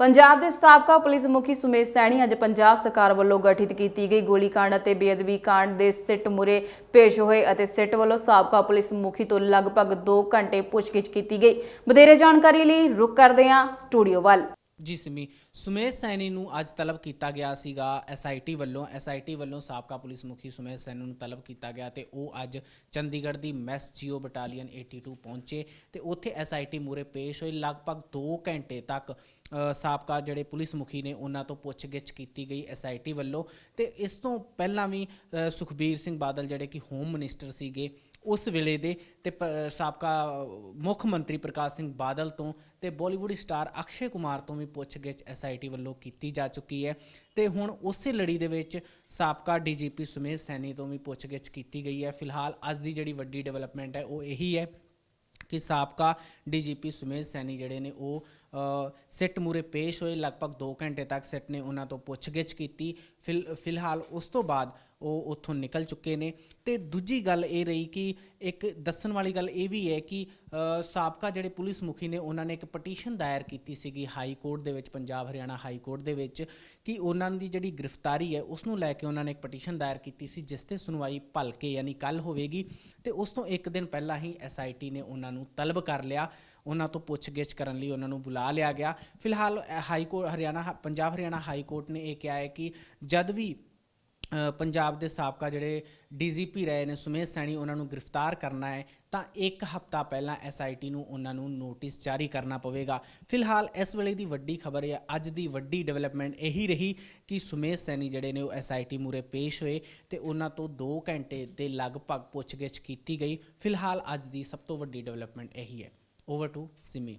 ਪੰਜਾਬ ਦੇ ਸਾਬਕਾ ਪੁਲਿਸ ਮੁਖੀ ਸੁਮੇਧ ਸੈਣੀ ਅੱਜ ਪੰਜਾਬ ਸਰਕਾਰ ਵੱਲੋਂ ਗਠਿਤ ਕੀਤੀ ਗਈ ਗੋਲੀकांड ਅਤੇ ਬੇਅਦਬੀ ਕਾਂਡ ਦੇ ਸਿੱਟ ਮੁਰੇ ਪੇਸ਼ ਹੋਏ ਅਤੇ ਸਿੱਟ ਵੱਲੋਂ ਸਾਬਕਾ ਪੁਲਿਸ ਮੁਖੀ ਤੋਂ ਲਗਭਗ 2 ਘੰਟੇ ਪੁੱਛਗਿੱਛ ਕੀਤੀ ਗਈ। ਵਧੇਰੇ ਜਾਣਕਾਰੀ ਲਈ ਰੁਕ ਕਰਦੇ ਹਾਂ ਸਟੂਡੀਓ ਵੱਲ। ਜੀ ਸਿਮੀ ਸੁਮੇਸ਼ ਸੈਣੀ ਨੂੰ ਅੱਜ ਤਲਬ ਕੀਤਾ ਗਿਆ ਸੀਗਾ ਐਸਆਈਟੀ ਵੱਲੋਂ ਐਸਆਈਟੀ ਵੱਲੋਂ ਸਾਬਕਾ ਪੁਲਿਸ ਮੁਖੀ ਸੁਮੇਸ਼ ਸੈਣੀ ਨੂੰ ਤਲਬ ਕੀਤਾ ਗਿਆ ਤੇ ਉਹ ਅੱਜ ਚੰਡੀਗੜ੍ਹ ਦੀ ਮੈਸ ਜੀਓ ਬਟਾਲੀਅਨ 82 ਪਹੁੰਚੇ ਤੇ ਉੱਥੇ ਐਸਆਈਟੀ ਮੂਰੇ ਪੇਸ਼ ਹੋਏ। ਲਗਭਗ 2 ਘੰਟੇ ਤੱਕ ਸਾਬਕਾ ਜਿਹੜੇ ਪੁਲਿਸ ਮੁਖੀ ਨੇ ਉਹਨਾਂ ਤੋਂ ਪੁੱਛਗਿੱਛ ਕੀਤੀ ਗਈ ਐਸਆਈਟੀ ਵੱਲੋਂ ਤੇ ਇਸ ਤੋਂ ਪਹਿਲਾਂ ਵੀ ਸੁਖਬੀਰ ਸਿੰਘ ਬਾਦਲ ਜਿਹੜੇ ਕਿ ਹੋਮ ਮਿਨਿਸਟਰ ਸੀਗੇ ਉਸ ਵੇਲੇ ਦੇ ਤੇ ਪ- ਸਾਬਕਾ ਮੁੱਖ ਮੰਤਰੀ ਪ੍ਰਕਾਸ਼ ਸਿੰਘ ਬਾਦਲ ਤੋਂ ਤੇ ਬਾਲੀਵੁੱਡ ਸਟਾਰ ਅਕਸ਼ੇ ਕੁਮਾਰ ਤੋਂ ਵੀ ਪੁੱਛਗਿੱਛ ਐਸਆਈਟੀ ਵੱਲੋਂ ਕੀਤੀ ਜਾ ਚੁੱਕੀ ਹੈ। ਤੇ ਹੁਣ ਉਸੇ ਲੜੀ ਦੇ ਵਿੱਚ ਸਾਬਕਾ ਡੀਜੀਪੀ ਸੁਮੇਸ਼ ਸੈਣੀ ਤੋਂ ਵੀ ਪੁੱਛਗਿੱਛ ਕੀਤੀ ਗਈ ਹੈ। ਫਿਲਹਾਲ ਅੱਜ ਦੀ ਜਿਹੜੀ ਵੱਡੀ ਡਿਵੈਲਪਮੈਂਟ ਹੈ, ਉਹ ਇਹੀ ਹੈ ਕਿ ਸਾਬਕਾ ਡੀਜੀਪੀ ਸੁਮੇਸ਼ ਸੈਣੀ ਜਿਹੜੇ ਨੇ ਉਹ ਸਿੱਟ ਮੂਰੇ ਪੇਸ਼ ਹੋਏ। ਲਗਭਗ 2 ਘੰਟੇ ਤੱਕ ਸਿੱਟ ਨੇ ਉਹਨਾਂ ਤੋਂ ਪੁੱਛਗਿੱਛ ਕੀਤੀ। ਫਿਲ- ਫਿਲਹਾਲ ਉਸ ਤੋਂ ਬਾਅਦ ਉਹ ਉੱਥੋਂ ਨਿਕਲ ਚੁੱਕੇ ਨੇ। ਤੇ ਦੂਜੀ ਗੱਲ ਇਹ ਰਹੀ ਕਿ ਇੱਕ ਦੱਸਣ ਵਾਲੀ ਗੱਲ ਇਹ ਵੀ ਹੈ ਕਿ ਸਾਬਕਾ ਜਿਹੜੇ ਪੁਲਿਸ ਮੁਖੀ ਨੇ, ਉਹਨਾਂ ਨੇ ਇੱਕ ਪਟੀਸ਼ਨ ਦਾਇਰ ਕੀਤੀ ਸੀਗੀ ਹਾਈ ਕੋਰਟ ਦੇ ਵਿੱਚ, ਪੰਜਾਬ ਹਰਿਆਣਾ ਹਾਈ ਕੋਰਟ ਦੇ ਵਿੱਚ, ਕਿ ਉਹਨਾਂ ਦੀ ਜਿਹੜੀ ਗ੍ਰਿਫਤਾਰੀ ਹੈ, ਉਸ ਨੂੰ ਲੈ ਕੇ ਉਹਨਾਂ ਨੇ ਇੱਕ ਪਟੀਸ਼ਨ ਦਾਇਰ ਕੀਤੀ ਸੀ, ਜਿਸ ਤੇ ਸੁਣਵਾਈ ਭਲਕੇ ਯਾਨੀ ਕੱਲ ਹੋਵੇਗੀ। ਤੇ ਉਸ ਤੋਂ ਇੱਕ ਦਿਨ ਪਹਿਲਾਂ ਹੀ ਐਸਆਈਟੀ ਨੇ ਉਹਨਾਂ ਨੂੰ ਤਲਬ ਕਰ ਲਿਆ। ਉਹਨਾਂ ਤੋਂ ਪੁੱਛਗਿੱਛ ਕਰਨ ਲਈ ਉਹਨਾਂ ਨੂੰ ਬੁਲਾ ਲਿਆ ਗਿਆ। ਫਿਲਹਾਲ high court Haryana Punjab Haryana high court ਨੇ ਇਹ ਕਿਹਾ ਹੈ ਕਿ ਜਦ ਵੀ ਪੰਜਾਬ ਦੇ ਸਾਬਕਾ ਜਿਹੜੇ ਡੀਜੀਪੀ ਰਹੇ ਨੇ ਸੁਮੇਸ਼ ਸੈਣੀ, ਉਹਨਾਂ ਨੂੰ ਗ੍ਰਿਫਤਾਰ ਕਰਨਾ ਹੈ, ਤਾਂ ਇੱਕ ਹਫਤਾ ਪਹਿਲਾਂ ਐਸਆਈਟੀ ਨੂੰ ਉਹਨਾਂ ਨੂੰ ਨੋਟਿਸ ਜਾਰੀ ਕਰਨਾ ਪਵੇਗਾ। ਫਿਲਹਾਲ ਇਸ ਵੇਲੇ ਦੀ ਵੱਡੀ ਖਬਰ ਹੈ ਅੱਜ ਦੀ ਵੱਡੀ ਡਿਵੈਲਪਮੈਂਟ ਇਹੀ ਰਹੀ ਕਿ ਸੁਮੇਸ਼ ਸੈਣੀ ਜਿਹੜੇ ਨੇ ਉਹ ਐਸਆਈਟੀ ਮੂਰੇ ਪੇਸ਼ ਹੋਏ ਤੇ ਉਹਨਾਂ ਤੋਂ 2 ਘੰਟੇ ਦੇ ਲਗਭਗ ਪੁੱਛਗਿੱਛ ਕੀਤੀ ਗਈ। ਫਿਲਹਾਲ ਅੱਜ ਦੀ ਸਭ ਤੋਂ ਵੱਡੀ ਡਿਵੈਲਪਮੈਂਟ ਇਹੀ ਹੈ। Over to Simi